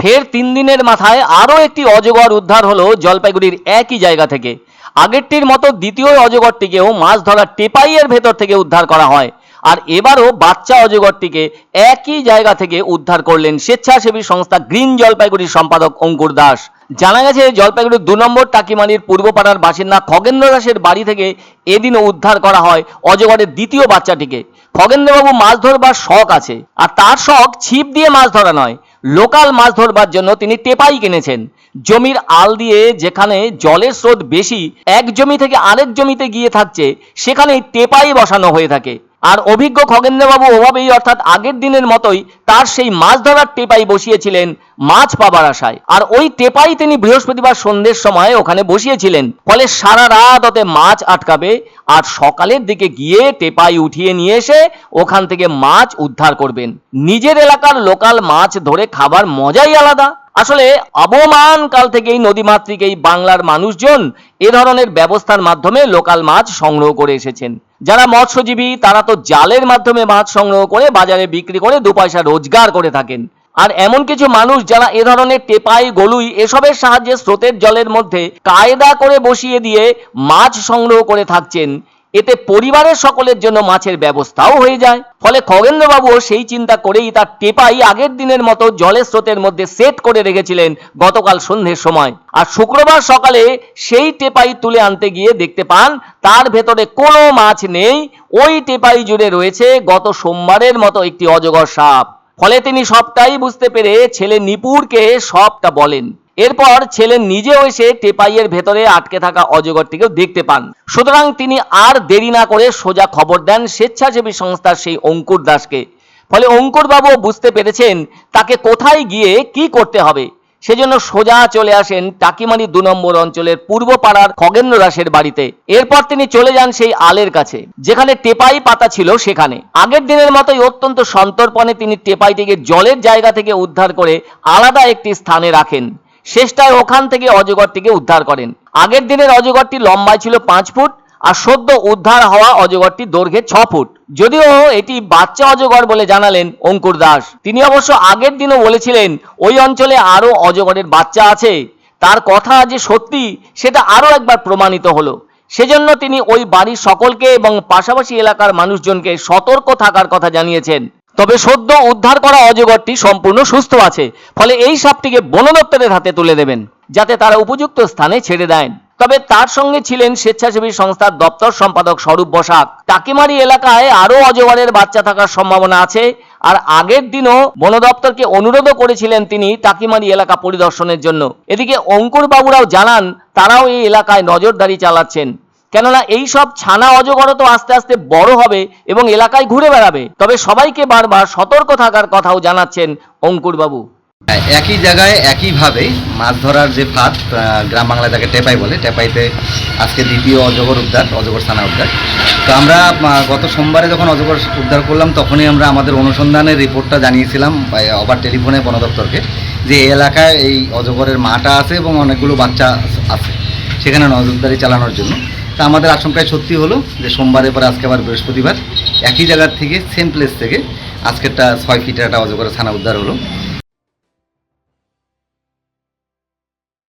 ফের তিন দিনের মাথায় আরও একটি অজগর উদ্ধার হলো জলপাইগুড়ির একই জায়গা থেকে। আগেরটির মতো দ্বিতীয় অজগরটিকেও মাছ ধরার টেপাইয়ের ভেতর থেকে উদ্ধার করা হয়। আর এবারও বাচ্চা অজগরটিকে একই জায়গা থেকে উদ্ধার করলেন স্বেচ্ছাসেবী সংস্থা গ্রিন জলপাইগুড়ির সম্পাদক অঙ্কুর দাস। জানা গেছে, জলপাইগুড়ির দু নম্বর টাকিমানির পূর্বপাড়ার বাসিন্দা খগেন্দ্র দাসের বাড়ি থেকে এদিনও উদ্ধার করা হয় অজগরের দ্বিতীয় বাচ্চাটিকে। খগেন্দ্রবাবু মাছ ধরবার শখ আছে, আর তার শখ ছিপ দিয়ে মাছ ধরা নয়। লোকাল মাছ ধরবার জন্য তিনি টেপাই কিনেছেন। জমির আল দিয়ে যেখানে জলের স্রোত বেশি, এক জমি থেকে আরেক জমিতে গিয়ে থাকছে, সেখানেই টেপাই বসানো হয়ে থাকে। আর অভিজ্ঞ খগেন্দ্রবাবু ওভাবেই অর্থাৎ আগের দিনের মতোই তার সেই মাছ ধরার টেপাই বসিয়েছিলেন মাছ পাবার আশায়। আর ওই টেপাই তিনি বৃহস্পতিবার সন্ধ্যের সময় ওখানে বসিয়েছিলেন। ফলে সারা রাত ওতে মাছ আটকাবে, আর সকালের দিকে গিয়ে টেপাই উঠিয়ে নিয়ে এসে ওখান থেকে মাছ উদ্ধার করবেন। নিজের এলাকার লোকাল মাছ ধরে খাবার মজাই আলাদা। আসলে অবমান কাল থেকেই নদীমাতৃক এই বাংলার মানুষজন এ ধরনের ব্যবস্থার মাধ্যমে লোকাল মাছ সংগ্রহ করে এসেছেন। যারা মৎস্যজীবী, তারা তো জালের মাধ্যমে মাছ সংগ্রহ করে বাজারে বিক্রি করে দু পয়সা রোজগার করে থাকেন। আর এমন কিছু মানুষ যারা এ ধরনের টেপাই, গলুই এসবের সাহায্যে স্রোতের জলের মধ্যে কায়দা করে বসিয়ে দিয়ে মাছ সংগ্রহ করে থাকছেন, এতে পরিবারের সকলের জন্য মাছের ব্যবস্থাও হয়ে যায়। ফলে খগেন্দ্রবাবুও সেই চিন্তা করেই তার টেপাই আগের দিনের মতো জলের স্রোতের মধ্যে সেট করে রেখেছিলেন গতকাল সন্ধ্যের সময়। আর শুক্রবার সকালে সেই টেপাই তুলে আনতে গিয়ে দেখতে পান, তার ভেতরে কোনো মাছ নেই। ওই টেপাই জুড়ে রয়েছে গত সোমবারের মতো একটি অজগর সাপ। ফলে তিনি সবটাই বুঝতে পেরে ছেলে নিপুরকে সবটা বলেন। এরপর ছেলে নিজেও এসে টেপাইয়ের ভেতরে আটকে থাকা অজগরটিকেও দেখতে পান। সুতরাং তিনি আর দেরি না করে সোজা খবর দেন স্বেচ্ছাসেবী সংস্থার সেই অঙ্কুর দাসকে। ফলে অঙ্কুর বাবু বুঝতে পেরেছেন তাকে কোথায় গিয়ে কি করতে হবে। সেজন্য সোজা চলে আসেন টাকিমারি দু নম্বর অঞ্চলের পূর্ব পাড়ার খগেন্দ্র দাসের বাড়িতে। এরপর তিনি চলে যান সেই আলের কাছে, যেখানে টেপাই পাতা ছিল সেখানে। আগের দিনের মতোই অত্যন্ত সন্তর্পণে তিনি টেপাইটিকে জলের জায়গা থেকে উদ্ধার করে আলাদা একটি স্থানে রাখেন। শেষটায় ওখান থেকে অজগরটিকে উদ্ধার করেন। আগের দিনের অজগরটি লম্বায় ছিল পাঁচ ফুট আর সদ্য উদ্ধার হওয়া অজগরটি দৈর্ঘ্যে ছ ফুট। যদিও এটি বাচ্চা অজগর বলে জানালেন অঙ্কুর দাস। তিনি অবশ্য আগের দিনও বলেছিলেন, ওই অঞ্চলে আরও অজগরের বাচ্চা আছে। তার কথা যে সত্যি, সেটা আরও একবার প্রমাণিত হলো। সেজন্য তিনি ওই বাড়ির সকলকে এবং পাশাপাশি এলাকার মানুষজনকে সতর্ক থাকার কথা জানিয়েছেন। তবে সদ্য উদ্ধার করা অজগরটি সম্পূর্ণ সুস্থ আছে, ফলে এই সাপটিকে বন দপ্তরের হাতে তুলে দেবেন, যাতে তারা উপযুক্ত স্থানে ছেড়ে দেন। তবে তার সঙ্গে ছিলেন স্বেচ্ছাসেবী সংস্থার দপ্তর সম্পাদক স্বরূপ বসাক। টাকিমারি এলাকায় আরও অজগরের বাচ্চা থাকার সম্ভাবনা আছে আর আগের দিনও বন দপ্তরকে অনুরোধও করেছিলেন তিনি টাকিমারি এলাকা পরিদর্শনের জন্য। এদিকে অঙ্কুর বাবুরাও জানান তারাও এই এলাকায় নজরদারি চালাচ্ছেন। কেননা এই সব ছানা অজগর তো আস্তে আস্তে বড় হবে এবং এলাকায় ঘুরে বেড়াবে। তবে সবাইকে বারবার সতর্ক থাকার কথাও জানাচ্ছেন অঙ্কুর বাবু হ্যাঁ, একই জায়গায় একইভাবে মাছ ধরার যে ফাঁদ গ্রাম বাংলায় তাকে টেপাই বলে। টেপাইতে আজকে দ্বিতীয় অজগর উদ্ধার, অজগর ছানা উদ্ধার। তো আমরা গত সোমবারে যখন অজগর উদ্ধার করলাম, তখনই আমরা আমাদের অনুসন্ধানের রিপোর্টটা জানিয়েছিলাম আবার টেলিফোনে বন দপ্তরকে যে এলাকায় এই অজগরের মাটা আছে এবং অনেকগুলো বাচ্চা আছে, সেখানে নজরদারি চালানোর জন্য। তা আমাদের আশঙ্কায় সত্যি হলো যে সোমবারের পরে আজকে আবার বৃহস্পতিবার একই জায়গার থেকে সেম প্লেস থেকে, আজকেরটা ছয় ফিটের একটা অজগরের ছানা উদ্ধার হলো।